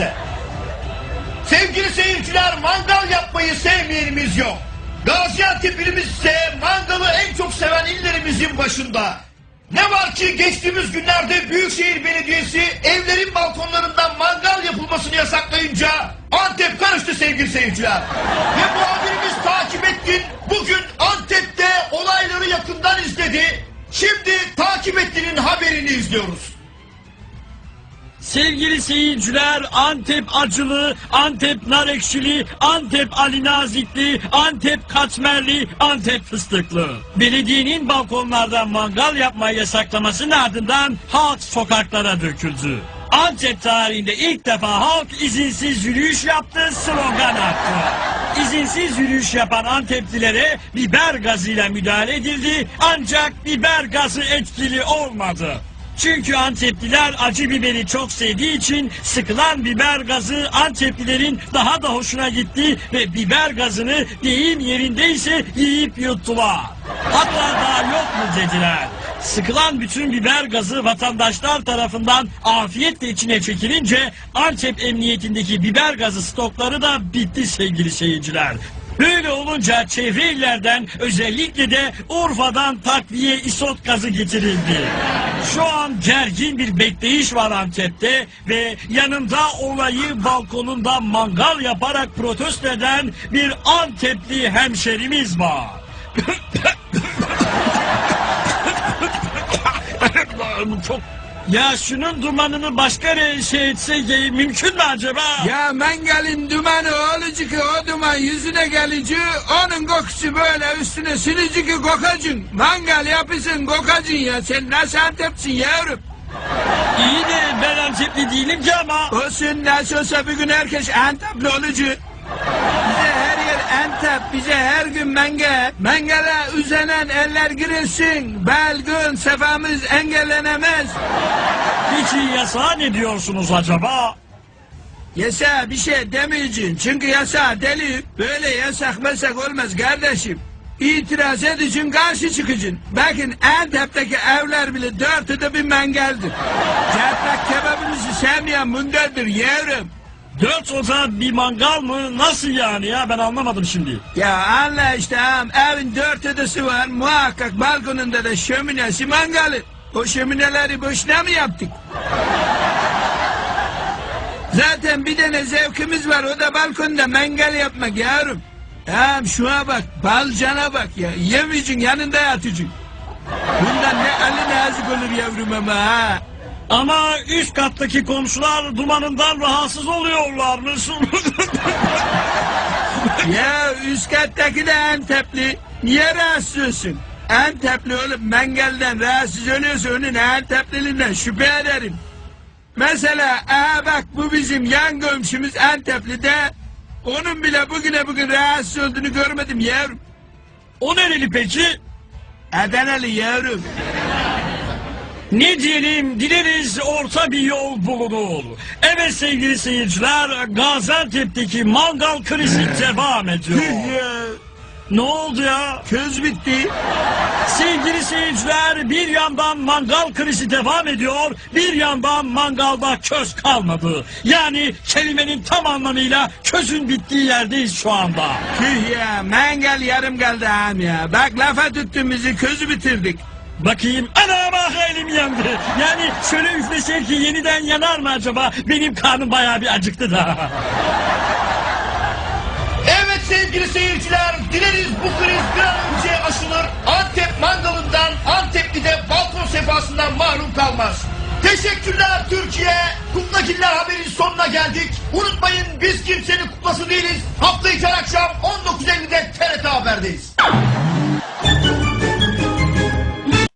size. Sevgili seyirciler mangal yapmayı sevmeyenimiz yok. Gaziantep ilimiz ise mangalı en çok seven illerimizin başında. Ne var ki geçtiğimiz günlerde Büyükşehir Belediyesi evlerin balkonlarından mangal yapılmasını yasaklayınca Antep karıştı sevgili seyirciler. Ve muhabirimiz takip ettin bugün Antep'te olayları yakından izledi. Şimdi takip ettiğinin haberini izliyoruz. Sevgili seyirciler, Antep acılı, Antep nar ekşili, Antep Ali Nazikli, Antep katmerli, Antep fıstıklı. Belediyenin balkonlardan mangal yapmayı yasaklamasının ardından halk sokaklara döküldü. Antep tarihinde ilk defa halk izinsiz yürüyüş yaptı, slogan attı. İzinsiz yürüyüş yapan Anteplilere biber gazıyla müdahale edildi ancak biber gazı etkili olmadı. Çünkü Antepliler acı biberi çok sevdiği için sıkılan biber gazı Anteplilerin daha da hoşuna gitti ve biber gazını deyim yerindeyse yiyip yuttular. Hatta daha yok mu dediler. Sıkılan bütün biber gazı vatandaşlar tarafından afiyetle içine çekilince Antep Emniyetindeki biber gazı stokları da bitti sevgili seyirciler. Böyle olunca çevre illerden özellikle de Urfa'dan takviye isot gazı getirildi. Şu an gergin bir bekleyiş var Antep'te ve yanımda olayı balkonunda mangal yaparak protesto eden bir Antepli hemşerimiz var. Çok ya şunun dumanını başka re- şey etse mümkün mü acaba? Ya mengalin dumanı olacak ki o duman yüzüne gelici onun kokusu böyle üstüne sinici ki kokacın. Mangal yapısın kokacın ya sen nasıl antepsin yavrum? İyi de ben Antepli değilim ki ama. Olsun nasıl olsa bir gün herkes antepli olacak. Bize menge. Mengele üzenen eller girilsin. Belgün sefamız engellenemez. Peki yasağa ne diyorsunuz acaba? Yasa bir şey demeyeceksin. Çünkü yasa deli. Böyle yasak mesak olmaz kardeşim. İtiraz edicin karşı çıkıcın. Bakın Antep'teki evler bile dörtte bir mengeldir. Cerrak kebabınızı sevmeyen bundadır yavrum. Dört oda bir mangal mı? Nasıl yani ya ben anlamadım şimdi. Ya anla işte ağam evin dört odası var muhakkak balkonunda da şöminesi mangalı. O şömineleri boşuna mı yaptık? Zaten bir tane zevkimiz var o da balkonda mangal yapmak yavrum. Ağam şuna bak balcana bak ya yemeyeceksin yanında yatacaksın. Bundan ne Ali nazik olur yavrum ama ha. Ama üst kattaki komşular dumanından rahatsız oluyorlarmış. Ya üst kattaki de Antepli. Niye rahatsız olsun? Antepli olup mengelden rahatsız oluyorsa onun Antepliliğinden şüphe ederim. Mesela aa bak bu bizim yan komşumuz Antepli de onun bile bugüne bugün rahatsız olduğunu görmedim yavrum. o nereli peki? Adanalı yavrum. Ne diyelim dileriz orta bir yol bulunur. Evet sevgili seyirciler Gaziantep'teki mangal krizi devam ediyor. ne oldu ya? köz bitti. Sevgili seyirciler bir yandan mangal krizi devam ediyor, bir yandan mangalda köz kalmadı. Yani kelimenin tam anlamıyla közün bittiği yerdeyiz şu anda. Tüh ya mangal yarım kaldı ağam ya. Bak lafa tuttun bizi közü bitirdik. Bakayım ana yandı. Yani şöyle üflesek ki yeniden yanar mı acaba? Benim karnım bayağı bir acıktı da. Evet sevgili seyirciler, dileriz bu kriz bir an önce aşılır. Antep mangalından, Antepli de balkon sefasından mahrum kalmaz. Teşekkürler Türkiye. Kutlagiller haberin sonuna geldik. Unutmayın biz kimsenin kutlası değiliz. Hafta içi akşam 19.50'de TRT Haber'deyiz.